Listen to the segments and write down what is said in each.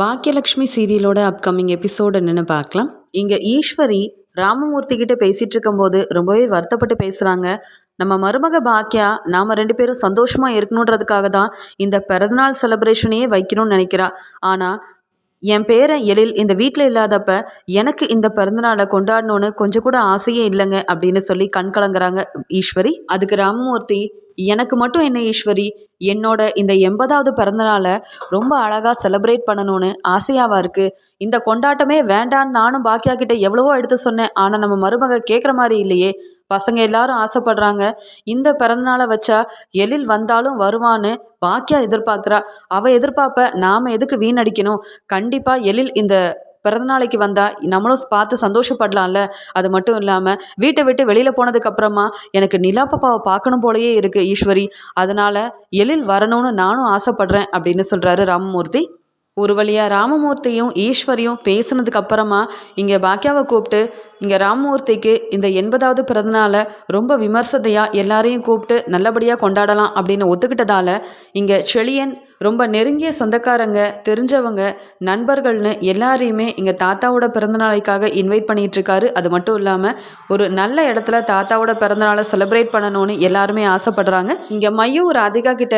Bhagyalakshmi சீரியலோட upcoming episode என்னென்னு பார்க்கலாம். இங்கே ஈஸ்வரி ராமமூர்த்தி கிட்ட பேசிகிட்டு இருக்கும்போது ரொம்பவே வருத்தப்பட்டு பேசுகிறாங்க நம்ம மருமக பாக்கியா நாம் ரெண்டு பேரும் சந்தோஷமாக இருக்கணுன்றதுக்காக தான் இந்த பிறந்தநாள் செலப்ரேஷனையே வைக்கணும்னு நினைக்கிறா. ஆனால் என் பேரன் எழில் இந்த வீட்டில் இல்லாதப்ப எனக்கு இந்த பிறந்தநாளை கொண்டாடணும்னு கொஞ்சம் கூட ஆசையே இல்லைங்க அப்படின்னு சொல்லி கண் கலங்குறாங்க ஈஸ்வரி. அதுக்கு ராமமூர்த்தி எனக்கு மட்டும் என்ன ஈஸ்வரி? என்னோட இந்த எண்பதாவது பிறந்தநாளை ரொம்ப அழகாக செலிப்ரேட் பண்ணணும்னு ஆசையாவா இருக்குது இந்த கொண்டாட்டமே வேண்டான்னு நானும் பாக்கியா கிட்ட எவ்வளவோ எடுத்து சொன்னேன். ஆனால் நம்ம மருமக கேட்குற மாதிரி இல்லையே. பசங்க எல்லாரும் ஆசைப்படுறாங்க. இந்த பிறந்தநாளை வச்சா எழில் வந்தாலும் வருவான்னு பாக்கியா எதிர்பார்க்குறா. அவள் எதிர்பார்ப்ப நாம் எதுக்கு வீணடிக்கணும்? கண்டிப்பாக எழில் இந்த பிறந்தநாளைக்கு வந்தால் நம்மளும் பார்த்து சந்தோஷப்படலாம்ல. அது மட்டும் இல்லாமல் வீட்டை விட்டு வெளியில் போனதுக்கப்புறமா எனக்கு நிலா பாப்பாவை பார்க்கணும் போலயே இருக்குது ஈஸ்வரி. அதனால் எழில் வரணும்னு நானும் ஆசைப்படுறேன் அப்படின்னு சொல்கிறாரு ராமமூர்த்தி. ஒரு வழியாக ராமமூர்த்தியும் ஈஸ்வரியும் பேசினதுக்கு அப்புறமா இங்கே பாக்கியாவை கூப்பிட்டு இங்கே ராமமூர்த்திக்கு இந்த எண்பதாவது பிறந்தநாளை ரொம்ப விமர்சதையாக எல்லாரையும் கூப்பிட்டு நல்லபடியாக கொண்டாடலாம் அப்படின்னு ஒத்துக்கிட்டதால இங்கே செழியன் ரொம்ப நெருங்கிய சொந்தக்காரங்க தெரிஞ்சவங்க நண்பர்கள்னு எல்லாரையுமே எங்கள் தாத்தாவோட பிறந்தநாளைக்காக இன்வைட் பண்ணிகிட்ருக்காரு அது மட்டும் இல்லாமல் ஒரு நல்ல இடத்துல தாத்தாவோட பிறந்தநாளை செலிப்ரேட் பண்ணணும்னு எல்லாருமே ஆசைப்படுறாங்க. இங்கே மையும் ராதிகா கிட்ட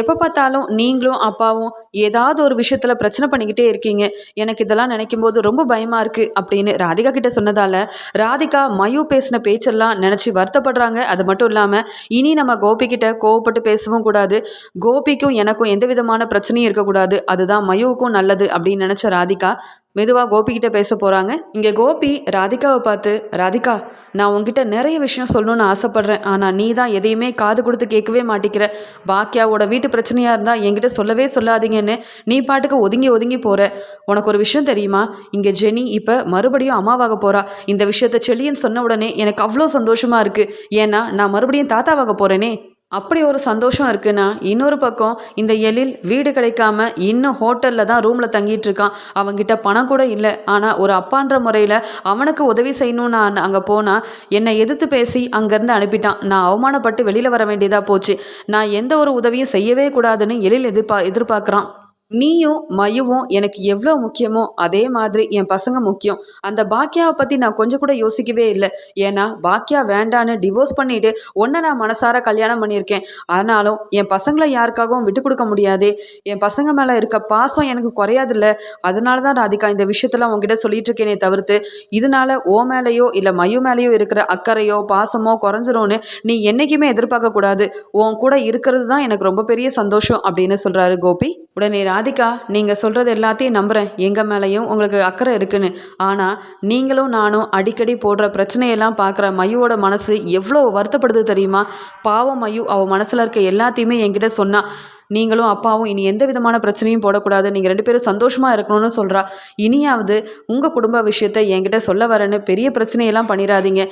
எப்போ பார்த்தாலும் நீங்களும் அப்பாவும் ஏதாவது ஒரு விஷயத்தில் பிரச்சனை பண்ணிக்கிட்டே இருக்கீங்க. எனக்கு இதெல்லாம் நினைக்கும் போது ரொம்ப பயமாக இருக்குது அப்படின்னு ராதிகா கிட்ட சொன்னதால் ராதிகா மயு பேசின பேச்செல்லாம் நினச்சி வருத்தப்படுறாங்க. அது மட்டும் இல்லாமல் இனி நம்ம கோபிக்கிட்ட கோவப்பட்டு பேசவும் கூடாது. கோபிக்கும் எனக்கும் எந்த விதமான பிரச்சனையும் இருக்கக்கூடாது. அதுதான் மயுவுக்கும் நல்லது அப்படின்னு நினச்ச ராதிகா. மெதுவாக கோபிக்கிட்ட பேச போகிறாங்க இங்கே கோபி ராதிகாவை பார்த்து ராதிகா நான் உங்ககிட்ட நிறைய விஷயம் சொல்லணும்னு ஆசைப்பட்றேன். ஆனால் நீ தான் எதையுமே காது கொடுத்து கேட்கவே மாட்டேங்கிற பாக்கியாவோட வீட்டு பிரச்சனையாக இருந்தால் என்கிட்ட சொல்லவே சொல்லாதீங்கன்னு நீ பாட்டுக்கு ஒதுங்கி ஒதுங்கி போகிற உனக்கு ஒரு விஷயம் தெரியுமா? இங்கே ஜெனி இப்போ மறுபடியும் அம்மாவாக போகிறா இந்த விஷயத்த செல்லின்னு சொன்ன உடனே எனக்கு அவ்வளோ சந்தோஷமாக இருக்குது ஏன்னா நான் மறுபடியும் தாத்தாவாக போகிறேனே அப்படி ஒரு சந்தோஷம் இருக்குன்னா இன்னொரு பக்கம் இந்த எழில் வீடு கிடைக்காம இன்னும் ஹோட்டலில் தான் ரூமில் தங்கிட்டு இருக்கான். அவங்கிட்ட பணம் கூட இல்லை. ஆனால் ஒரு அப்பான்ற முறையில் அவனுக்கு உதவி செய்யணும்னு நான் அங்கே போனால் என்னை எதிர்த்து பேசி அங்கேருந்து அனுப்பிட்டான். நான் அவமானப்பட்டு வெளியில் வர வேண்டியதாக போச்சு. நான் எந்த ஒரு உதவியும் செய்யவே கூடாதுன்னு எழில் எதிர்பா எதிர்பார்க்குறான். நீயும் மயுவும் எனக்கு எவ்வளோ முக்கியமோ அதே மாதிரி என் பசங்க முக்கியம். அந்த பாக்கியாவை பற்றி நான் கொஞ்சம் கூட யோசிக்கவே இல்லை. ஏன்னா பாக்கியா வேண்டான்னு டிவோர்ஸ் பண்ணிட்டு ஒன்றை நான் மனசார கல்யாணம் பண்ணியிருக்கேன். ஆனாலும் என் பசங்களை யாருக்காகவும் விட்டு கொடுக்க முடியாது. என் பசங்க மேலே இருக்க பாசம் எனக்கு குறையாதில்ல. அதனால தான் ராதிகா இந்த விஷயத்தெல்லாம் உங்ககிட்ட சொல்லிட்டு இருக்கேனே தவிர்த்து இதனால ஓ மேலேயோ இல்லை மயு மேலேயோ இருக்கிற அக்கறையோ பாசமோ குறைஞ்சிரும்னு நீ என்றைக்குமே எதிர்பார்க்கக்கூடாது உன் கூட இருக்கிறது தான் எனக்கு ரொம்ப பெரிய சந்தோஷம் அப்படின்னு சொல்கிறாரு கோபி. உடனே ராதிகா நீங்கள் சொல்கிறது எல்லாத்தையும் நம்புகிறேன் எங்கள் மேலேயும் உங்களுக்கு அக்கறை இருக்குன்னு. ஆனால் நீங்களும் நானும் அடிக்கடி போடுற பிரச்சனையெல்லாம் பார்க்குற மையோட மனசு எவ்வளோ வருத்தப்படுது தெரியுமா? பாவம் மையு அவள் மனசில் இருக்க எல்லாத்தையுமே என்கிட்ட சொன்னால் நீங்களும் அப்பாவும் இனி எந்த விதமான பிரச்சனையும் போடக்கூடாது. நீங்கள் ரெண்டு பேரும் சந்தோஷமாக இருக்கணும்னு சொல்கிறா இனியாவது உங்கள் குடும்ப விஷயத்தை என்கிட்ட சொல்ல வரேன்னு பெரிய பிரச்சனையெல்லாம் பண்ணிடாதீங்க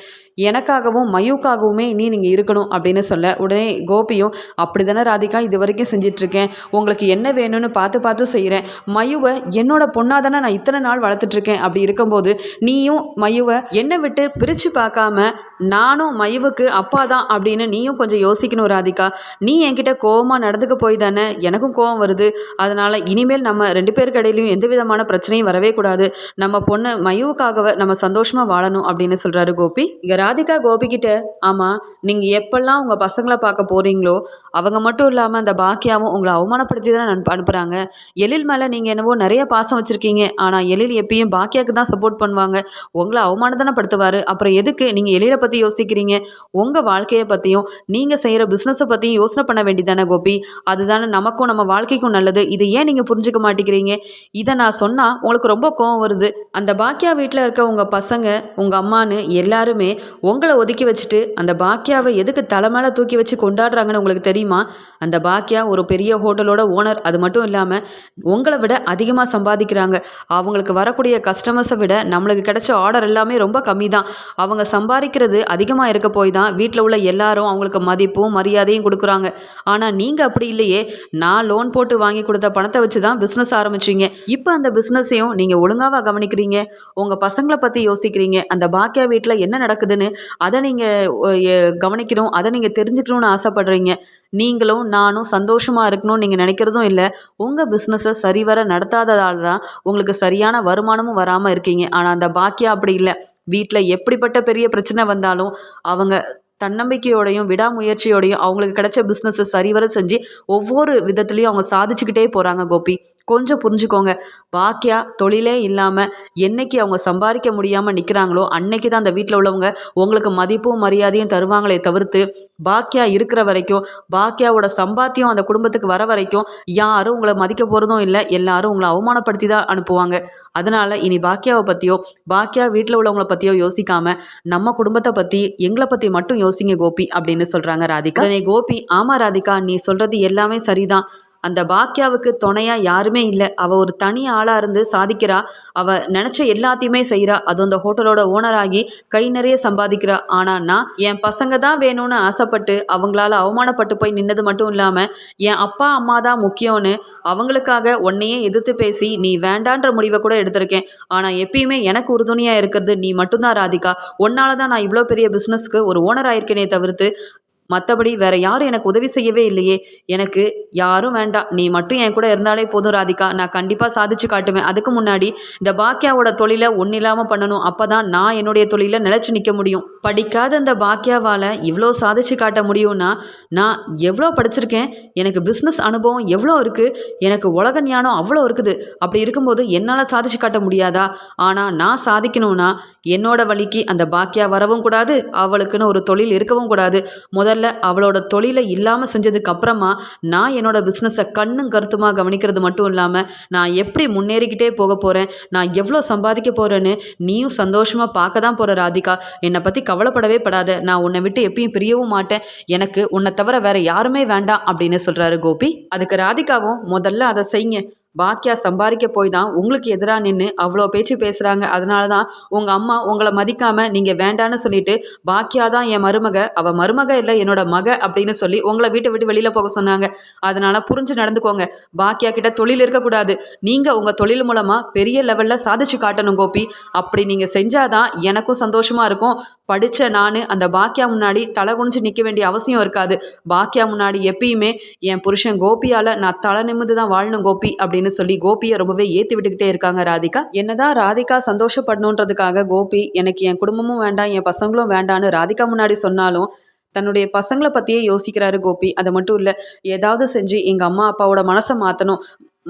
எனக்காகவும் மயுக்காகவுமே இனி நீங்கள் இருக்கணும் அப்படின்னு சொல்ல. உடனே கோபியும் அப்படி தானே ராதிகா இது வரைக்கும் செஞ்சிட்ருக்கேன். உங்களுக்கு என்ன வேணும்னு பார்த்து பார்த்து செய்கிறேன் மயுவை என்னோட பொண்ணாக தானே நான் இத்தனை நாள் வளர்த்துட்ருக்கேன். அப்படி இருக்கும்போது நீயும் மயுவை என்னை விட்டு பிரித்து பார்க்காம நானும் மயுவுக்கு அப்பா தான் அப்படின்னு நீயும் கொஞ்சம் யோசிக்கணும் ராதிகா. நீ என்கிட்ட கோவமாக நடந்துக்க போய் தானே? எனக்கும் கோவம் வருது. அதனால் இனிமேல் நம்ம ரெண்டு பேருக்கு இடையிலையும் எந்த விதமான பிரச்சனையும் வரவே கூடாது. நம்ம பொண்ணு மயுவுக்காகவே நம்ம சந்தோஷமாக வாழணும் அப்படின்னு சொல்கிறாரு கோபி. இங்கே ராதிகா கோபிக்கிட்ட ஆமாம் நீங்கள் எப்பெல்லாம் உங்கள் பசங்களை பார்க்க போகிறீங்களோ அவங்க மட்டும் இல்லாமல் அந்த பாக்கியாவும் உங்களை அவமானப்படுத்தி தானே அனுப்புகிறாங்க எழில் மேலே நீங்கள் என்னவோ நிறைய பாசம் வச்சுருக்கீங்க. ஆனால் எழில் எப்பயும் பாக்கியாவுக்கு தான் சப்போர்ட் பண்ணுவாங்க. உங்களை அவமானதானப்படுத்துவார் அப்புறம் எதுக்கு நீங்கள் எழிலை பற்றி யோசிக்கிறீங்க? உங்கள் வாழ்க்கையை பற்றியும் நீங்கள் செய்கிற பிஸ்னஸை பற்றியும் யோசனை பண்ண வேண்டியதானே கோபி. அதுதான் நமக்கும் நம்ம வாழ்க்கைக்கும் நல்லது. இதை ஏன் நீங்கள் புரிஞ்சுக்க மாட்டேங்கிறீங்க? இதை நான் சொன்னால் உங்களுக்கு ரொம்ப கோவம் வருது. அந்த பாக்கியா வீட்டில் இருக்க உங்கள் பசங்க உங்கள் அம்மான்னு எல்லாருமே உங்களை ஒதுக்கி வச்சுட்டு அந்த பாக்கியாவை எதுக்கு தலை மேலே தூக்கி வச்சு கொண்டாடுறாங்கன்னு உங்களுக்கு தெரியுமா? அந்த பாக்கியா ஒரு பெரிய ஹோட்டலோட ஓனர். அது மட்டும் இல்லாமல் உங்களை விட அதிகமாக சம்பாதிக்கிறாங்க. அவங்களுக்கு வரக்கூடிய கஸ்டமர்ஸை விட நம்மளுக்கு கிடைச்ச ஆர்டர் எல்லாமே ரொம்ப கம்மி தான் அவங்க சம்பாதிக்கிறது அதிகமாக இருக்க போய் தான் வீட்டில் உள்ள எல்லாரும் அவங்களுக்கு மதிப்பும் மரியாதையும் கொடுக்குறாங்க. ஆனால் நீங்கள் அப்படி இல்லையே. நான் லோன் போட்டு வாங்கி கொடுத்த பணத்தை வச்சு தான் பிஸ்னஸ் ஆரம்பிச்சிங்க. இப்போ அந்த பிஸ்னஸையும் நீங்கள் ஒழுங்காவாக கவனிக்கிறீங்க? உங்கள் பசங்களை பற்றி யோசிக்கிறீங்க? அந்த பாக்கியா வீட்டில் என்ன நடக்குதுன்னு அதை நீங்கள் கவனிக்கணும் அதை நீங்கள் தெரிஞ்சுக்கணும்னு ஆசைப்படுறீங்க. நீங்களும் நானும் சந்தோஷமாக இருக்கணும்னு நீங்கள் நினைக்கிறதும் இல்லை. உங்கள் பிஸ்னஸை சரிவர நடத்தாததால் தான் உங்களுக்கு சரியான வருமானமும் வராமல் இருக்கீங்க. ஆனால் அந்த பாக்கியா அப்படி இல்லை. வீட்டில் எப்படிப்பட்ட பெரிய பிரச்சனை வந்தாலும் அவங்க தன்னம்பிக்கையோடையும் விடாமுயற்சியோடையும் அவங்களுக்கு கிடைச்ச பிஸ்னஸை சரிவர செஞ்சு ஒவ்வொரு விதத்துலேயும் அவங்க சாதிச்சுக்கிட்டே போகிறாங்க கோபி. கொஞ்சம் புரிஞ்சுக்கோங்க. பாக்கியா தொழிலே இல்லாமல் என்னைக்கு அவங்க சம்பாதிக்க முடியாமல் நிற்கிறாங்களோ அன்னைக்கு தான் அந்த வீட்டில் உள்ளவங்க உங்களுக்கு மதிப்பும் மரியாதையும் தருவாங்களே தவிர்த்து பாக்கியா இருக்கிற வரைக்கும் பாக்கியாவோட சம்பாத்தியம் அந்த குடும்பத்துக்கு வர வரைக்கும் யாரும் உங்களை மதிக்க போகிறதும் இல்லை எல்லாரும் உங்களை அவமானப்படுத்தி தான் அனுப்புவாங்க. அதனால் இனி பாக்கியாவை பற்றியோ பாக்கியா வீட்டில் உள்ளவங்கள பற்றியோ யோசிக்காமல் நம்ம குடும்பத்தை பற்றி எங்களை பற்றி மட்டும் யோசிங்க கோபி அப்படின்னு சொல்கிறாங்க ராதிகா. கோபி ஆமாம் ராதிகா நீ சொல்கிறது எல்லாமே சரிதான். அந்த பாக்கியாவுக்கு துணையாக யாருமே இல்லை. அவள் ஒரு தனி ஆளாக இருந்து சாதிக்கிறா. அவள் நினச்ச எல்லாத்தையுமே செய்கிறா அதுவும் அந்த ஹோட்டலோட ஓனராகி கை நிறைய சம்பாதிக்கிறா. ஆனால் நான் என் பசங்க தான் வேணும்னு ஆசைப்பட்டு அவங்களால அவமானப்பட்டு போய் நின்னது மட்டும் இல்லாமல் என் அப்பா அம்மா தான் முக்கியம்னு அவங்களுக்காக உன்னையே எதிர்த்து பேசி நீ வேண்டான்ற முடிவை கூட எடுத்திருக்கேன். ஆனால் எப்பயுமே எனக்கு உறுதுணையாக இருக்கிறது நீ மட்டும்தான் ராதிகா. உன்னால தான் நான் இவ்வளோ பெரிய பிஸ்னஸ்க்கு ஒரு ஓனர் ஆயிருக்கேனே தவிர்த்து மற்றபடி வேற யாரும் எனக்கு உதவி செய்யவே இல்லையே. எனக்கு யாரும் வேண்டாம். நீ மட்டும் என் கூட இருந்தாலே போதும் ராதிகா. நான் கண்டிப்பாக சாதிச்சு காட்டுவேன். அதுக்கு முன்னாடி இந்த பாக்கியாவோட தொழிலை ஒன்றும் இல்லாமல் பண்ணணும். அப்போ தான் நான் என்னுடைய தொழிலை நிலச்சி நிற்க முடியும். படிக்காத இந்த பாக்கியாவால் இவ்வளோ சாதிச்சு காட்ட முடியும்னா நான் எவ்வளோ படிச்சிருக்கேன்? எனக்கு பிஸ்னஸ் அனுபவம் எவ்வளோ இருக்குது எனக்கு உலக ஞானம் அவ்வளோ இருக்குது. அப்படி இருக்கும்போது என்னால் சாதிச்சு காட்ட முடியாதா? ஆனால் நான் சாதிக்கணும்னா என்னோட வழிக்கு அந்த பாக்கியா வரவும் கூடாது அவளுக்குன்னு ஒரு தொழில் இருக்கவும் கூடாது. முதல் முதல்ல அவளோட தொழிலை இல்லாமல் செஞ்சதுக்கு அப்புறமா நான் என்னோட பிஸ்னஸை கண்ணும் கருத்துமா கவனிக்கிறது மட்டும் இல்லாமல் நான் எப்படி முன்னேறிக்கிட்டே போக போகிறேன் நான் எவ்வளோ சம்பாதிக்க போகிறேன்னு நீயும் சந்தோஷமாக பார்க்க தான் போகிற ராதிகா. என்னை பற்றி கவலைப்படவே படாத. நான் உன்னை விட்டு எப்பயும் பிரியவும் மாட்டேன். எனக்கு உன்னை தவிர வேற யாருமே வேண்டாம் அப்படின்னு சொல்கிறாரு கோபி. அதுக்கு ராதிகாவும் முதல்ல அதை செய்யுங்க. பாக்கியா சம்பாதிக்க போய் தான் உங்களுக்கு எதிராக நின்று அவ்வளோ பேச்சு பேசுகிறாங்க அதனால தான் உங்கள் அம்மா உங்களை மதிக்காமல் நீங்கள் வேண்டான்னு சொல்லிட்டு பாக்கியா தான் என் மருமக அவள் மருமக இல்லை என்னோட மக அப்படின்னு சொல்லி உங்களை வீட்டை விட்டு வெளியில் போக சொன்னாங்க. அதனால் புரிஞ்சு நடந்துக்கோங்க. பாக்கியா கிட்ட தொழில் இருக்கக்கூடாது. நீங்கள் உங்கள் தொழில் மூலமாக பெரிய லெவலில் சாதிச்சு காட்டணும் கோபி. அப்படி நீங்கள் செஞ்சாதான் எனக்கும் சந்தோஷமாக இருக்கும். படித்த நான் அந்த பாக்கியா முன்னாடி தலை குனிஞ்சு நிற்க வேண்டிய அவசியம் இருக்காது. பாக்கியா முன்னாடி எப்பயுமே என் புருஷன் கோபியால் நான் தலை நிமிந்து தான் வாழணும் கோபி அப்படின்னு சொல்லி கோபியை ரொம்பவே ஏற்றி விட்டுக்கிட்டே இருக்காங்க ராதிகா. என்னதான் ராதிகா சந்தோஷப்படணுன்றதுக்காக கோபி எனக்கு என் குடும்பமும் வேண்டாம் என் பசங்களும் வேண்டான்னு ராதிகா முன்னாடி சொன்னாலும் தன்னுடைய பசங்களை பற்றியே யோசிக்கிறாரு கோபி. அது மட்டும் இல்லை ஏதாவது செஞ்சு எங்கள் அம்மா அப்பாவோட மனசை மாற்றணும்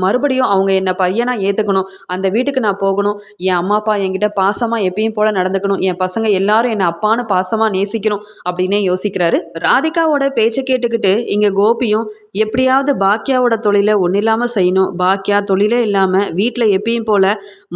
மறுபடியும் அவங்க என்னை பையனாக ஏற்றுக்கணும் அந்த வீட்டுக்கு நான் போகணும். என் அம்மா அப்பா என்கிட்ட பாசமாக எப்பயும் போல் நடந்துக்கணும். என் பசங்க எல்லாரும் என்னை அப்பான்னு பாசமாக நேசிக்கணும் அப்படின்னே யோசிக்கிறாரு. ராதிகாவோட பேச்சை கேட்டுக்கிட்டு இங்கே கோபியும் எப்படியாவது பாக்கியாவோட தொழிலை ஒன்றும் இல்லாமல் செய்யணும். பாக்கியா தொழிலே இல்லாமல் வீட்டில் எப்பயும் போல்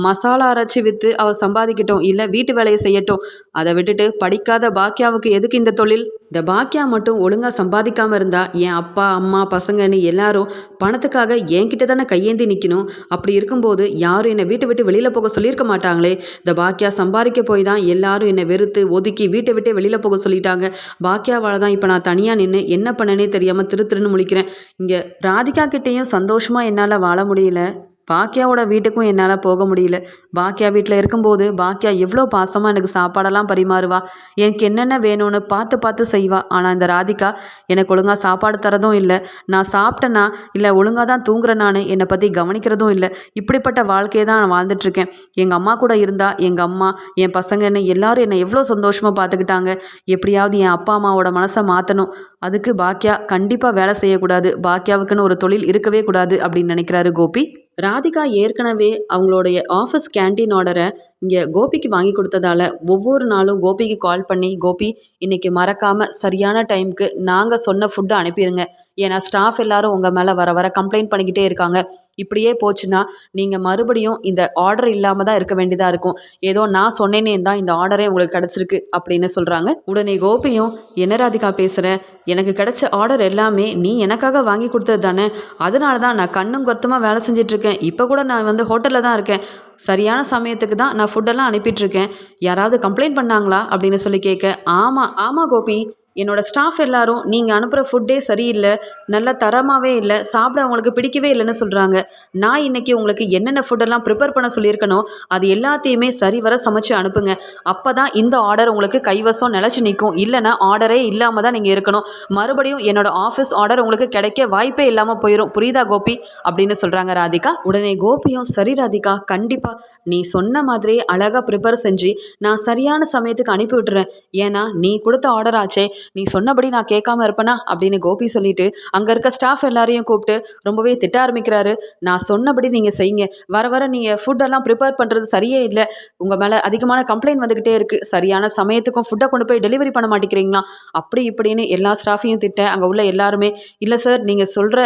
மசாலா அரைச்சி விற்று அவள் சம்பாதிக்கட்டும் இல்லை வீட்டு வேலையை செய்யட்டும். அதை விட்டுட்டு படிக்காத பாக்கியாவுக்கு எதுக்கு இந்த தொழில்? இந்த பாக்கியா மட்டும் ஒழுங்காக சம்பாதிக்காமல் இருந்தால் என் அப்பா அம்மா பசங்கன்னு எல்லாரும் பணத்துக்காக என்கிட்ட தானே கையேந்தி நிற்கணும் அப்படி இருக்கும்போது யாரும் என்னை வீட்டை விட்டு வெளியில் போக சொல்லியிருக்க மாட்டாங்களே. இந்த பாக்கியா சம்பாதிக்க போய் தான் எல்லாரும் என்னை வெறுத்து ஒதுக்கி வீட்டை விட்டு வெளியில் போக சொல்லிட்டாங்க. பாக்கியாவால் தான் இப்போ நான் தனியாக நின்று என்ன பண்ணனே தெரியாமல் திரு திருன்னு முழிக்கிறேன். இங்கே ராதிகா கிட்டேயும் சந்தோஷமாக என்னால் வாழ முடியல. பாக்கியாவோட வீட்டுக்கும் என்னால் போக முடியல. பாக்கியா வீட்டில் இருக்கும்போது பாக்கியா எவ்வளோ பாசமாக எனக்கு சாப்பாடெல்லாம் பரிமாறுவா. எனக்கு என்னென்ன வேணும்னு பார்த்து பார்த்து செய்வா. ஆனால் இந்த ராதிகா எனக்கு ஒழுங்காக சாப்பாடு தரதும் இல்லை. நான் சாப்பிட்டேன்னா இல்லை ஒழுங்காக தான் தூங்குறேன் நான் என்னை பற்றி கவனிக்கிறதும் இல்லை. இப்படிப்பட்ட வாழ்க்கையை தான் நான் வாழ்ந்துட்டுருக்கேன் எங்கள் அம்மா கூட இருந்தால் எங்கள் அம்மா என் பசங்கன்னு எல்லாரும் என்னை எவ்வளோ சந்தோஷமாக பார்த்துக்கிட்டாங்க. எப்படியாவது என் அப்பா அம்மாவோட மனசை மாற்றணும் அதுக்கு பாக்கியா கண்டிப்பாக வேலை செய்யக்கூடாது. பாக்கியாவுக்குன்னு ஒரு தொழில் இருக்கவே கூடாது அப்படின்னு நினைக்கிறாரு கோபி. ராதிகா ஏற்கனவே அவங்களுடைய ஆஃபீஸ் கேண்டீன் ஆர்டரை இங்கே கோபிக்கு வாங்கி கொடுத்ததால ஒவ்வொரு நாளும் கோபிக்கு கால் பண்ணி கோபி இன்னைக்கு மறக்காமல் சரியான டைமுக்கு நாங்கள் சொன்ன ஃபுட்டை அனுப்பிடுங்க ஏன்னா ஸ்டாஃப் எல்லாரும் உங்கள் மேலே வர வர கம்ப்ளைண்ட் பண்ணிக்கிட்டே இருக்காங்க. இப்படியே போச்சுன்னா நீங்கள் மறுபடியும் இந்த ஆர்டர் இல்லாமல் தான் இருக்க வேண்டியதாக இருக்கும். ஏதோ நான் சொன்னேனே தான் இந்த ஆர்டரே உங்களுக்கு கிடச்சிருக்கு அப்படின்னு சொல்கிறாங்க உடனே கோபியும் என்ன ராதிகா பேசுகிறேன் எனக்கு கிடைச்ச ஆர்டர் எல்லாமே நீ எனக்காக வாங்கி கொடுத்தது தானே? அதனால தான் நான் கண்ணும் கொத்தமாக வேலை செஞ்சிட்ருக்கேன் இப்போ கூட நான் வந்து ஹோட்டலில் தான் இருக்கேன். சரியான சமயத்துக்கு தான் நான் ஃபுட்டெல்லாம் அனுப்பிட்டுருக்கேன் யாராவது கம்ப்ளைண்ட் பண்ணாங்களா? அப்படின்னு சொல்லி கேட்க ஆமாம் ஆமாம் கோபி. என்னோட ஸ்டாஃப் எல்லாரும் நீங்கள் அனுப்புகிற ஃபுட்டே சரியில்லை நல்ல தரமாகவே இல்லை சாப்பிட அவங்களுக்கு பிடிக்கவே இல்லைன்னு சொல்கிறாங்க நான் இன்னைக்கு உங்களுக்கு என்னென்ன ஃபுட்டெல்லாம் ப்ரிப்பேர் பண்ண சொல்லியிருக்கனோ அது எல்லாத்தையுமே சரிவர சமைச்சு அனுப்புங்க. அப்போ தான் இந்த ஆர்டர் உங்களுக்கு கைவசம் நிலச்சி நிற்கும். இல்லைன்னா ஆர்டரே இல்லாமல் தான் நீங்கள் இருக்கணும். மறுபடியும் என்னோட ஆஃபீஸ் ஆர்டர் உங்களுக்கு கிடைக்க வாய்ப்பே இல்லாமல் போயிடும் புரியுதா கோபி? அப்படின்னு சொல்கிறாங்க ராதிகா. உடனே கோபியும் சரி ராதிகா கண்டிப்பாக நீ சொன்ன மாதிரியே அழகாக ப்ரிப்பேர் செஞ்சு நான் சரியான சமயத்துக்கு அனுப்பி விட்டுறேன். ஏன்னா நீ கொடுத்த ஆர்டர் ஆச்சே. நீ சொன்னபடி நான் கேட்காம இருப்பேனா? அப்படின்னு கோபி சொல்லிட்டு அங்கே இருக்க ஸ்டாஃப் எல்லாரையும் கூப்பிட்டு ரொம்பவே திட்ட ஆரம்பிக்கிறாரு. நான் சொன்னபடி நீங்கள் செய்யுங்க. வர வர நீங்கள் ஃபுட்டெல்லாம் ப்ரிப்பேர் பண்ணுறது சரியே இல்லை. உங்கள் மேலே அதிகமான கம்ப்ளைண்ட் வந்துக்கிட்டே இருக்குது சரியான சமயத்துக்கும் ஃபுட்டை கொண்டு போய் டெலிவரி பண்ண மாட்டேங்கிறீங்களா? அப்படி இப்படின்னு எல்லா ஸ்டாஃபையும் திட்ட அங்கே உள்ள எல்லாருமே இல்லை சார் நீங்கள் சொல்கிற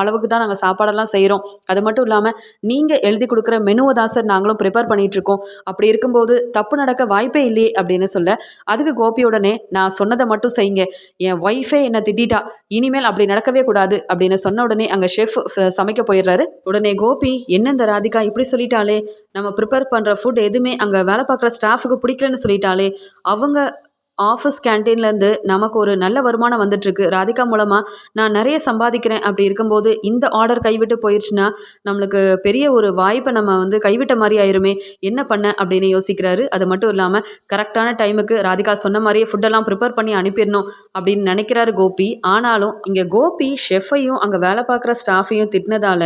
அளவுக்கு தான் நாங்கள் சாப்பாடெல்லாம் செய்கிறோம் அது மட்டும் இல்லாமல் நீங்கள் எழுதி கொடுக்குற மெனுவை தான் சார் நாங்களும் ப்ரிப்பேர் பண்ணிகிட்ருக்கோம் அப்படி இருக்கும்போது தப்பு நடக்க வாய்ப்பே இல்லையே அப்படின்னு சொல்ல அதுக்கு கோபியுடனே நான் சொன்னதை மட்டும் செய்யுங்க என் ஒய்ஃபே என்னை திட்டிட்டா. இனிமேல் அப்படி நடக்கவே கூடாது அப்படின்னு சொன்ன உடனே அங்கே ஷெஃப் சமைக்க போயிடுறாரு. உடனே கோபி என்ன இந்த ராதிகா இப்படி சொல்லிட்டாலே நம்ம ப்ரிப்பேர் பண்ணுற ஃபுட் எதுவுமே அங்கே வேலை பார்க்குற ஸ்டாஃபுக்கு பிடிக்கலன்னு சொல்லிட்டாலே அவங்க ஆஃபீஸ் கேன்டீன்லேருந்து நமக்கு ஒரு நல்ல வருமானம் வந்துட்டுருக்கு. ராதிகா மூலமாக நான் நிறைய சம்பாதிக்கிறேன். அப்படி இருக்கும்போது இந்த ஆர்டர் கைவிட்டு போயிடுச்சுன்னா நம்மளுக்கு பெரிய ஒரு வாய்ப்பை நம்ம வந்து கைவிட்ட மாதிரி ஆயிருமே. என்ன பண்ண அப்படின்னு யோசிக்கிறாரு. அது மட்டும் இல்லாமல் கரெக்டான டைமுக்கு ராதிகா சொன்ன மாதிரியே ஃபுட்டெல்லாம் ப்ரிப்பேர் பண்ணி அனுப்பிடணும் அப்படின்னு நினைக்கிறாரு கோபி. ஆனாலும் இங்கே கோபி ஷெஃப்பையும் அங்கே வேலை பார்க்குற ஸ்டாஃபையும் திட்டினதால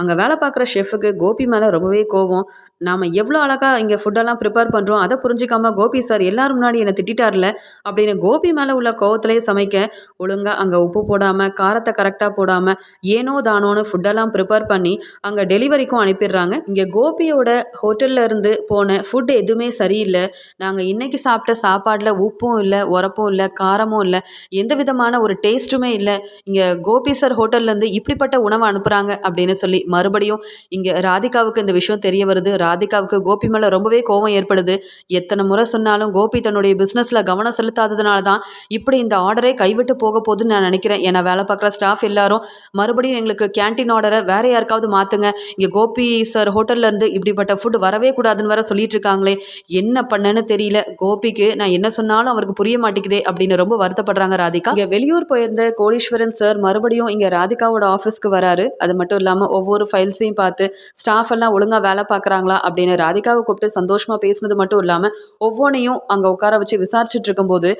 அங்கே வேலை பார்க்குற ஷெஃபுக்கு கோபி மேலே ரொம்பவே கோவம் நாம் எவ்வளோ அழகாக இங்கே ஃபுட்டெல்லாம் ப்ரிப்பேர் பண்ணுறோம் அதை புரிஞ்சிக்காம கோபி சார் எல்லோரும் முன்னாடி என்னை திட்டார்ல அப்படின்னு கோபி மேலே உள்ள கோவத்திலே சமைக்க ஒழுங்காக அங்கே உப்பு போடாமல் காரத்தை கரெக்டாக போடாமல் ஏனோ தானோன்னு ஃபுட்டெல்லாம் ப்ரிப்பேர் பண்ணி அங்கே டெலிவரிக்கும் அனுப்பிடுறாங்க. இங்கே கோபியோட ஹோட்டலில் இருந்து போன ஃபுட் எதுவுமே சரியில்லை. நாங்கள் இன்றைக்கி சாப்பிட்ட சாப்பாடில் உப்பும் இல்லை உரப்பும் இல்லை காரமும் இல்லை எந்த விதமான ஒரு டேஸ்ட்டுமே இல்லை. இங்கே கோபி சார் ஹோட்டல்லேருந்து இப்படிப்பட்ட உணவை அனுப்புகிறாங்க அப்படின்னு சொல்லி மறுபடியும் இங்கே ராதிகாவுக்கு இந்த விஷயம் தெரிய வருது. ரா ராதிகாவுக்கு கோபி மேலே ரொம்பவே கோபம் ஏற்படுது. எத்தனை முறை சொன்னாலும் கோபி தன்னுடைய பிஸ்னஸில் கவனம் செலுத்தாததுனால தான் இப்படி இந்த ஆர்டரே கைவிட்டு போக போகுதுன்னு நான் நினைக்கிறேன். ஏன்னா வேலை பார்க்குற ஸ்டாஃப் எல்லாரும் மறுபடியும் எங்களுக்கு கேன்டீன் ஆர்டரை வேறு யாருக்காவது மாற்றுங்க இங்கே கோபி சார் ஹோட்டல்லேருந்து இப்படிப்பட்ட ஃபுட் வரவே கூடாதுன்னு வேற சொல்லிட்டு இருக்காங்களே என்ன பண்ணேன்னு தெரியல. கோபிக்கு நான் என்ன சொன்னாலும் அவருக்கு புரிய மாட்டேங்குதே அப்படின்னு ரொம்ப வருத்தப்படுறாங்க ராதிகா. இங்கே வெளியூர் போயிருந்த கோடீஸ்வரன் சார் மறுபடியும் இங்கே ராதிகாவோட ஆஃபீஸ்க்கு வராரு. அது மட்டும் இல்லாமல் ஒவ்வொரு ஃபைல்ஸையும் பார்த்து ஸ்டாஃப் எல்லாம் ஒழுங்காக வேலை பார்க்குறாங்களா அப்படின்னு ராதிகாவை கூப்பிட்டு சந்தோஷமாக பேசினது மட்டும் இல்லாமல் ஒவ்வொன்றையும் அங்கே உட்கார வச்சு விசாரிச்சுட்டு இருக்கும்போது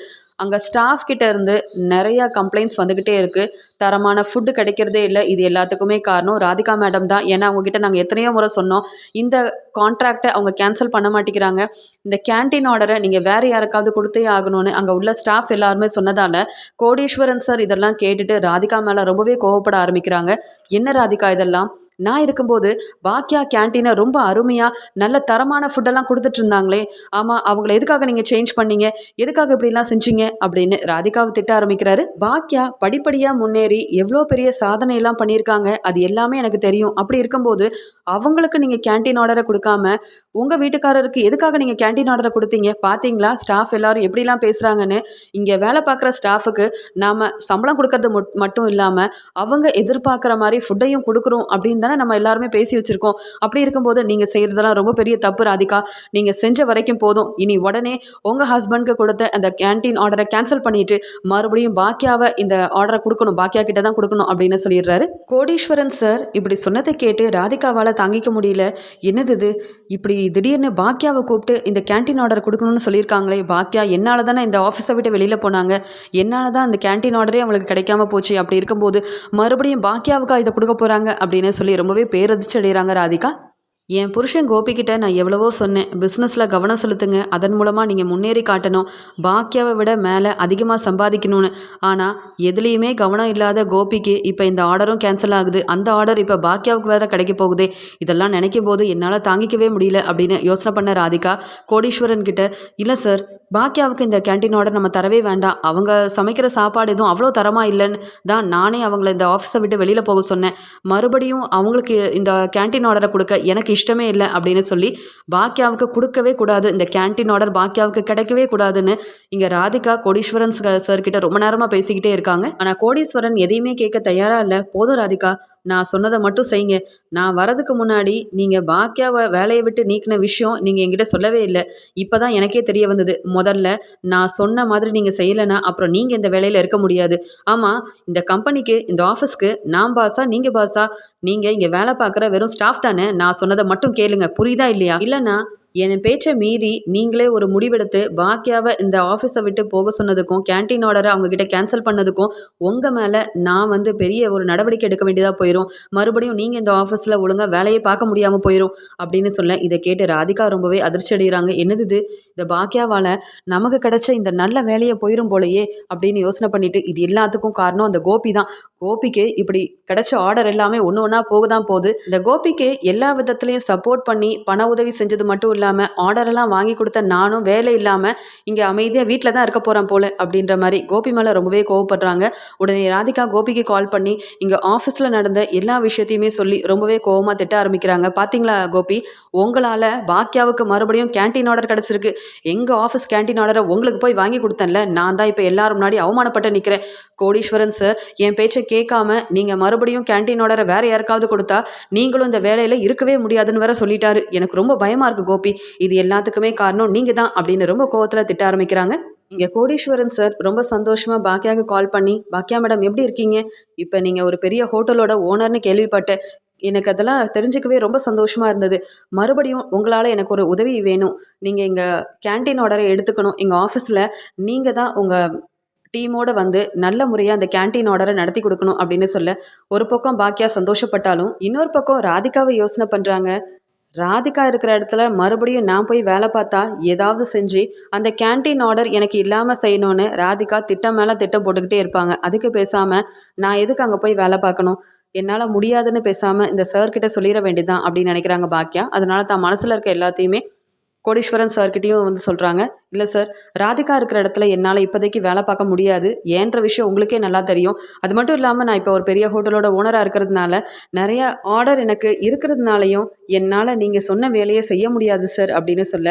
அங்கே ஸ்டாஃப் கிட்ட இருந்து நிறையா கம்ப்ளைண்ட்ஸ் வந்துக்கிட்டே இருக்குது தரமான ஃபுட்டு கிடைக்கிறதே இல்லை. இது எல்லாத்துக்குமே காரணம் ராதிகா மேடம் தான். ஏன்னா அவங்கக்கிட்ட நாங்கள் எத்தனையோ முறை சொன்னோம். இந்த கான்ட்ராக்டை அவங்க கேன்சல் பண்ண மாட்டேங்கிறாங்க. இந்த கேன்டீன் ஆர்டரை நீங்கள் வேறு யாருக்காவது கொடுத்தே ஆகணும்னு அங்கே உள்ள ஸ்டாஃப் எல்லாருமே சொன்னதால் கோடீஸ்வரன் சார் இதெல்லாம் கேட்டுட்டு ராதிகா மேலே ரொம்பவே கோவப்பட ஆரம்பிக்கிறாங்க. என்ன ராதிகா இதெல்லாம்? நான் இருக்கும்போது பாக்கியா கேன்டீனை ரொம்ப அருமையாக நல்ல தரமான ஃபுட்டெல்லாம் கொடுத்துட்டு இருந்தாங்களே ஆமாம் அவங்கள எதுக்காக நீங்கள் சேஞ்ச் பண்ணீங்க? எதுக்காக இப்படிலாம் செஞ்சீங்க? அப்படின்னு ராதிகாவை திட்ட ஆரம்பிக்கிறாரு. பாக்கியா படிப்படியாக முன்னேறி எவ்வளோ பெரிய சாதனையெல்லாம் பண்ணியிருக்காங்க. அது எல்லாமே எனக்கு தெரியும். அப்படி இருக்கும்போது அவங்களுக்கு நீங்கள் கேன்டீன் ஆர்டரை கொடுக்காம உங்கள் வீட்டுக்காரருக்கு எதுக்காக நீங்கள் கேன்டீன் ஆர்டரை கொடுத்தீங்க? பார்த்தீங்களா ஸ்டாஃப் எல்லாரும் எப்படிலாம் பேசுகிறாங்கன்னு இங்கே வேலை பார்க்குற ஸ்டாஃபுக்கு நாம் சம்பளம் கொடுக்கறது மட்டும் இல்லாமல் அவங்க எதிர்பார்க்குற மாதிரி ஃபுட்டையும் கொடுக்குறோம் அப்படின்னு தானே நம்ம எல்லாருமே பேசி வச்சுருக்கோம். அப்படி இருக்கும்போது நீங்கள் செய்கிறதெல்லாம் ரொம்ப பெரிய தப்பு ராதிகா. நீங்கள் செஞ்ச வரைக்கும் போதும். இனி உடனே உங்கள் ஹஸ்பண்ட்க்கு கொடுத்த அந்த கேன்டீன் ஆர்டரை கேன்சல் பண்ணிவிட்டு மறுபடியும் பாக்கியாவை இந்த ஆர்டரை கொடுக்கணும். பாக்கியா கிட்ட தான் கொடுக்கணும் அப்படின்னு சொல்லிடுறாரு. கோடீஸ்வரன் சார் இப்படி சொன்னதை கேட்டு ராதிகாவால் தாங்கிக்க முடியல. என்னது இது? இப்படி திடீர்னு பாக்கியாவை கூப்பிட்டு இந்த கேன்டீன் ஆர்டர் கொடுக்கணும்னு சொல்லியிருக்காங்களே பாக்கியா என்னால் தானே இந்த ஆஃபீஸை விட்டு வெளியில் போனாங்க? என்னால் தான் அந்த கேன்டீன் ஆர்டரே அவங்களுக்கு கிடைக்காம போச்சு? அப்படி இருக்கும்போது மறுபடியும் பாக்கியாவுக்கா இதை கொடுக்க போகிறாங்க அப்படின்னு சொல்லி ரொம்பவே பேரதிர்ச்சி அடைகிறாங்க ராதிகா. என் புருஷன் கோபிக்கிட்ட நான் எவ்வளவோ சொன்னேன். பிஸ்னஸில் கவனம் செலுத்துங்க. அதன் மூலமாக நீங்கள் முன்னேறி காட்டணும். பாக்கியாவை விட மேலே அதிகமாக சம்பாதிக்கணும்னு. ஆனால் எதுலேயுமே கவனம் இல்லாத கோபிக்கு இப்போ இந்த ஆர்டரும் கேன்சல் ஆகுது. அந்த ஆர்டர் இப்போ பாக்கியாவுக்கு வேறு கிடைக்க போகுதே. இதெல்லாம் நினைக்கும் போது என்னால் தாங்கிக்கவே முடியல அப்படின்னு யோசனை பண்ண ராதிகா கோடீஸ்வரன் கிட்ட இல்லை சார் பாக்கியாவுக்கு இந்த கேன்டீன் ஆர்டர் நம்ம தரவே வேண்டாம். அவங்க சமைக்கிற சாப்பாடு எதுவும் அவ்வளோ தரமாக இல்லைன்னு தான் நானே அவங்கள இந்த ஆஃபீஸை விட்டு வெளியில் போக சொன்னேன். மறுபடியும் அவங்களுக்கு இந்த கேன்டீன் ஆர்டரை கொடுக்க எனக்கு இஷ்டமே இல்லை அப்படின்னு சொல்லி பாக்கியாவுக்கு கொடுக்கவே கூடாது. இந்த கேன்டீன் ஆர்டர் பாக்கியாவுக்கு கிடைக்கவே கூடாதுன்னு இங்கே ராதிகா கோடீஸ்வரன் சார் கிட்ட ரொம்ப நேரமாக பேசிக்கிட்டே இருக்காங்க. ஆனால் கோடீஸ்வரன் எதையுமே கேட்க தயாராக இல்லை. போதும் ராதிகா. நான் சொன்னதை மட்டும் செய்யுங்க. நான் வரதுக்கு முன்னாடி நீங்கள் பாக்கியாவை வேலையை விட்டு நீக்கின விஷயம் நீங்கள் என்கிட்ட சொல்லவே இல்லை. இப்போ தான் எனக்கே தெரிய வந்தது. முதல்ல நான் சொன்ன மாதிரி நீங்கள் செய்யலைன்னா அப்புறம் நீங்கள் இந்த வேலையில் இருக்க முடியாது. ஆமாம் இந்த கம்பெனிக்கு இந்த ஆஃபீஸ்க்கு நான் பாஸா நீங்கள் பாஸா நீங்கள் இங்கே வேலை பார்க்குற வெறும் ஸ்டாஃப் தானே? நான் சொன்னதை மட்டும் கேளுங்க. புரியுதா இல்லையா? இல்லைன்னா என் பேச்சை மீறி நீங்களே ஒரு முடிவெடுத்து பாக்கியாவை இந்த ஆஃபீஸை விட்டு போக சொன்னதுக்கும் கேன்டீன் ஆர்டரை அவங்கக்கிட்ட கேன்சல் பண்ணதுக்கும் உங்கள் மேலே நான் வந்து பெரிய ஒரு நடவடிக்கை எடுக்க வேண்டியதாக போயிடும் மறுபடியும் நீங்கள் இந்த ஆஃபீஸில் ஒழுங்காக வேலையை பார்க்க முடியாமல் போயிடும் அப்படின்னு சொல்ல இதை கேட்டு ராதிகா ரொம்பவே அதிர்ச்சி அடைகிறாங்க என்னது இது? இந்த பாக்கியாவால் நமக்கு கிடைச்ச இந்த நல்ல வேலையை போயிடும் போலையே அப்படின்னு யோசனை பண்ணிட்டு இது எல்லாத்துக்கும் காரணம் அந்த கோபி தான். கோபிக்கு இப்படி கிடைச்ச ஆர்டர் எல்லாமே ஒன்று ஒன்றா போக தான் போகுது. இந்த கோபிக்கு எல்லா விதத்துலேயும் சப்போர்ட் பண்ணி பண உதவி செஞ்சது மட்டும் இல்லை இல்லாமல் ஆர்டரெல்லாம் வாங்கி கொடுத்த நானும் வேலை இல்லாமல் இங்கே அமைதியாக வீட்டில் தான் இருக்க போகிறேன் போல அப்படின்ற மாதிரி கோபி மேலே ரொம்பவே கோவப்படுறாங்க. உடனே ராதிகா கோபிக்கு கால் பண்ணி இங்கே ஆஃபீஸில் நடந்த எல்லா விஷயத்தையுமே சொல்லி ரொம்பவே கோவமாக திட்ட ஆரம்பிக்கிறாங்க. பார்த்தீங்களா கோபி? உங்களால் பாக்கியாவுக்கு மறுபடியும் கேன்டீன் ஆர்டர் கிடச்சிருக்கு. எங்கள் ஆஃபீஸ் கேன்டீன் ஆர்டரை உங்களுக்கு போய் வாங்கி கொடுத்தேன்ல நான் தான் இப்போ எல்லாரும் முன்னாடி அவமானப்பட்டு நிற்கிறேன் கோடீஸ்வரன் சார் என் பேச்சை கேட்காம நீங்கள் மறுபடியும் கேன்டீன் ஆர்டரை வேறு யாருக்காவது கொடுத்தா நீங்களும் இந்த வேலையில் இருக்கவே முடியாதுன்னு வேற சொல்லிட்டாரு. எனக்கு ரொம்ப பயமாக இருக்குது கோபி. இது எல்லாத்துக்குமே காரணம் நீங்கள் தான் அப்படின்னு ரொம்ப கோவத்தில் திட்ட ஆரம்பிக்கிறாங்க. இங்கே கோடீஸ்வரன் சார் ரொம்ப சந்தோஷமாக பாக்கியாவுக்கு கால் பண்ணி பாக்கியா மேடம் எப்படி இருக்கீங்க? இப்போ நீங்கள் ஒரு பெரிய ஹோட்டலோட ஓனர்னு கேள்விப்பட்டேன். எனக்கு அதெல்லாம் தெரிஞ்சுக்கவே ரொம்ப சந்தோஷமாக இருந்தது. மறுபடியும் உங்களால் எனக்கு ஒரு உதவி வேணும். நீங்கள் எங்கள் கேன்டீன் ஆர்டரை எடுத்துக்கணும். எங்கள் ஆஃபீஸில் நீங்கள் தான் உங்கள் டீமோட வந்து நல்ல முறையாக அந்த கேன்டீன் ஆர்டரை நடத்தி கொடுக்கணும் அப்படின்னு சொல்ல ஒரு பக்கம் பாக்கியா சந்தோஷப்பட்டாலும் இன்னொரு பக்கம் ராதிகாவை யோசனை பண்ணுறாங்க ராதிகா இருக்கிற இடத்துல மறுபடியும் நான் போய் வேலை பார்த்தா ஏதாவது செஞ்சு அந்த கேன்டீன் ஆர்டர் எனக்கு இல்லாமல் செய்யணும்னு ராதிகா திட்டம் மேலே திட்டம் போட்டுக்கிட்டே இருப்பாங்க. அதுக்கு பேசாமல் நான் எதுக்கு அங்கே போய் வேலை பார்க்கணும்? என்னால் முடியாதுன்னு பேசாமல் இந்த சார்கிட்ட சொல்லிட வேண்டியதான் அப்படின்னு நினைக்கிறாங்க பாக்கியா அதனால தான் மனசில் இருக்க எல்லாத்தையுமே கோடீஸ்வரன் சார்கிட்டையும் வந்து சொல்கிறாங்க இல்லை சார் ராதிகா இருக்கிற இடத்துல என்னால் இப்போதைக்கு வேலை பார்க்க முடியாது. ஏன்ற விஷயம் உங்களுக்கே நல்லா தெரியும். அது மட்டும் இல்லாமல் நான் இப்போ ஒரு பெரிய ஹோட்டலோட ஓனராக இருக்கிறதுனால நிறைய ஆர்டர் எனக்கு இருக்கிறதுனாலையும் என்னால் நீங்கள் சொன்ன வேலையை செய்ய முடியாது சார் அப்படின்னு சொல்ல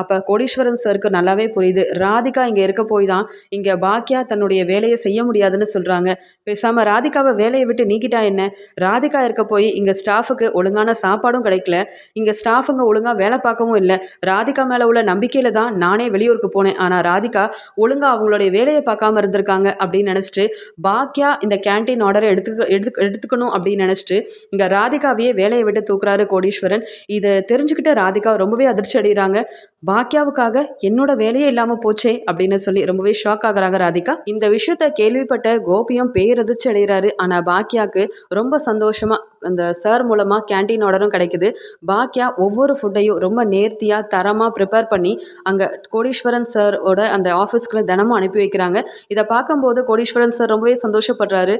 அப்போ கோடீஸ்வரன் சாருக்கு நல்லாவே புரியுது. ராதிகா இங்கே இருக்க போய் தான் இங்கே பாக்கியா தன்னுடைய வேலையை செய்ய முடியாதுன்னு சொல்கிறாங்க பேசாமல் ராதிகாவை வேலையை விட்டு நீக்கிட்டா என்ன? ராதிகா இருக்க போய் இங்கே ஸ்டாஃபுக்கு ஒழுங்கான சாப்பாடும் கிடைக்கல. இங்கே ஸ்டாஃபுங்க ஒழுங்காக வேலை பார்க்கவும் இல்லை. ராதிகா மேலே உள்ள நம்பிக்கையில் தான் நானே வெளியூருக்கு போனேன். ஆனால் ராதிகா ஒழுங்காக அவங்களுடைய வேலையை பார்க்காம இருந்திருக்காங்க அப்படின்னு நினச்சிட்டு பாக்கியா இந்த கேன்டீன் ஆர்டரை எடுத்து எடுத்து எடுத்துக்கணும் அப்படின்னு நினச்சிட்டு இங்கே ராதிகாவையே வேலையை விட்டு தூக்குறாரு கோடீஸ்வரன். இதை தெரிஞ்சுக்கிட்டு ராதிகா ரொம்பவே அதிர்ச்சி அடைகிறாங்க. பாக்கியாவுக்காக என்னோட வேலையே இல்லாமல் போச்சே அப்படின்னு சொல்லி ரொம்பவே ஷாக் ஆகுறாங்க ராதிகா. இந்த விஷயத்த கேள்விப்பட்ட கோபியும் பேரதிர்ச்சி அடைகிறாரு. ஆனால் பாக்கியாவுக்கு ரொம்ப சந்தோஷமாக அந்த சார் மூலமாக கேன்டீன் ஆர்டரும் கிடைக்குது. பாக்கியா ஒவ்வொரு ஃபுட்டையும் ரொம்ப நேர்த்தியாக தரமாக ப்ரிப்பேர் பண்ணி அங்கே கோடீஸ்வரன் சாரோட அந்த ஆஃபீஸ்க்கு தினமும் அனுப்பி வைக்கிறாங்க. இதை பார்க்கும்போது கோடீஸ்வரன் சார் ரொம்பவே சந்தோஷப்படுறாரு.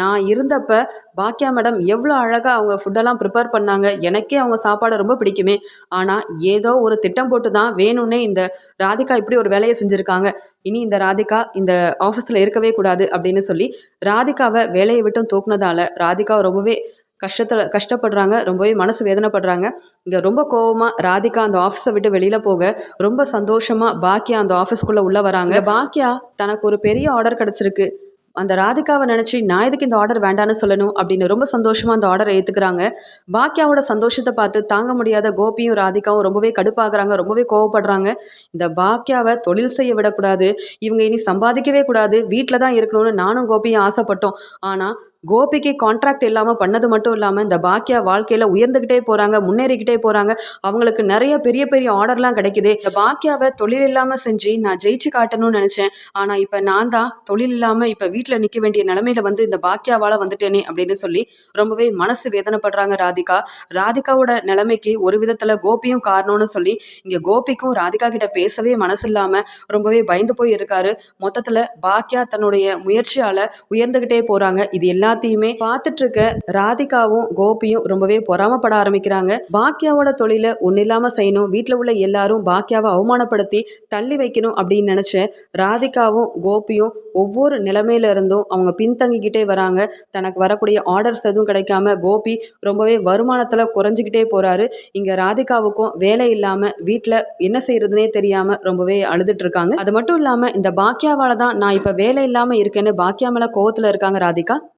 நான் இருந்தப்ப பாக்கியா மேடம் எவ்வளோ அழகாக அவங்க ஃபுட்டெல்லாம் ப்ரிப்பேர் பண்ணாங்க. எனக்கே அவங்க சாப்பாடு ரொம்ப பிடிக்குமே. ஆனால் ஏதோ ஒரு திட்டம் போட்டு தான் வேணும்னே இந்த ராதிகா இப்படி ஒரு வேலையை செஞ்சுருக்காங்க. இனி இந்த ராதிகா இந்த ஆஃபீஸில் இருக்கவே கூடாது அப்படின்னு சொல்லி ராதிகாவை வேலையை விட்டும் தூக்குனதால ராதிகா ரொம்பவே கஷ்டத்தில் கஷ்டப்படுறாங்க ரொம்பவே மனசு வேதனைப்படுறாங்க. இங்கே ரொம்ப கோவமாக ராதிகா அந்த ஆஃபீஸை விட்டு வெளியில் போக ரொம்ப சந்தோஷமாக பாக்கியா அந்த ஆஃபீஸ்க்குள்ளே உள்ளே வராங்க. பாக்கியா? தனக்கு ஒரு பெரிய ஆர்டர் கிடச்சிருக்கு. அந்த ராதிகாவை நினச்சி நான் எதுக்கு இந்த ஆர்டர் வேண்டான்னு சொல்லணும் அப்படின்னு ரொம்ப சந்தோஷமாக அந்த ஆர்டரை ஏற்றுக்கிறாங்க பாக்கியாவோட சந்தோஷத்தை பார்த்து தாங்க முடியாத கோபியும் ராதிகாவும் ரொம்பவே கடுப்பாகிறாங்க ரொம்பவே கோவப்படுறாங்க. இந்த பாக்கியாவை தொழில் செய்ய விடக்கூடாது. இவங்க இனி சம்பாதிக்கவே கூடாது. வீட்டில் தான் இருக்கணும்னு நானும் கோபியும் ஆசைப்பட்டோம். ஆனால் கோபிக்கு கான்ட்ராக்ட் இல்லாமல் பண்ணது மட்டும் இல்லாமல் இந்த பாக்கியா வாழ்க்கையில் உயர்ந்துக்கிட்டே போகிறாங்க முன்னேறிக்கிட்டே போகிறாங்க அவங்களுக்கு நிறைய பெரிய பெரிய ஆர்டர்லாம் கிடைக்குது. இந்த பாக்கியாவை தொழில் இல்லாமல் செஞ்சு நான் ஜெயிச்சு காட்டணும்னு நினச்சேன். ஆனால் இப்போ நான் தான் தொழில் இல்லாமல் இப்போ வீட்டில் நிற்க வேண்டிய நிலமையில வந்து இந்த பாக்கியாவால் வந்துட்டேனே அப்படின்னு சொல்லி ரொம்பவே மனசு வேதனைப்படுறாங்க ராதிகா. ராதிகாவோட நிலைமைக்கு ஒரு விதத்தில் கோபியும் காரணம்னு சொல்லி இங்கே கோபிக்கும் ராதிகா கிட்ட பேசவே மனசு இல்லாமல் ரொம்பவே பயந்து போய் இருக்காரு. மொத்தத்தில் பாக்கியா தன்னுடைய முயற்சியால் உயர்ந்துக்கிட்டே போகிறாங்க இது எல்லாம் எல்லாத்தையுமே பார்த்துட்டு இருக்க ராதிகாவும் கோபியும் ரொம்பவே பொறாமப்பட ஆரம்பிக்கிறாங்க. பாக்கியாவோட தொழிலை ஒன்றும் இல்லாமல் செய்யணும். வீட்டில் உள்ள எல்லாரும் பாக்கியாவை அவமானப்படுத்தி தள்ளி வைக்கணும் அப்படின்னு நினைச்ச ராதிகாவும் கோபியும் ஒவ்வொரு நிலைமையில இருந்தும் அவங்க பின்தங்கிக்கிட்டே வராங்க. தனக்கு வரக்கூடிய ஆர்டர்ஸ் எதுவும் கிடைக்காம கோபி ரொம்பவே வருமானத்தில் குறைஞ்சிக்கிட்டே போகிறாரு இங்கே ராதிகாவுக்கும் வேலை இல்லாமல் வீட்டில் என்ன செய்யறதுனே தெரியாமல் ரொம்பவே அழுதுட்டு இருக்காங்க அது மட்டும் இல்லாமல் இந்த பாக்கியாவால் தான் நான் இப்போ வேலை இல்லாமல் இருக்கேன்னு பாக்கியா மேல கோவத்தில் இருக்காங்க ராதிகா.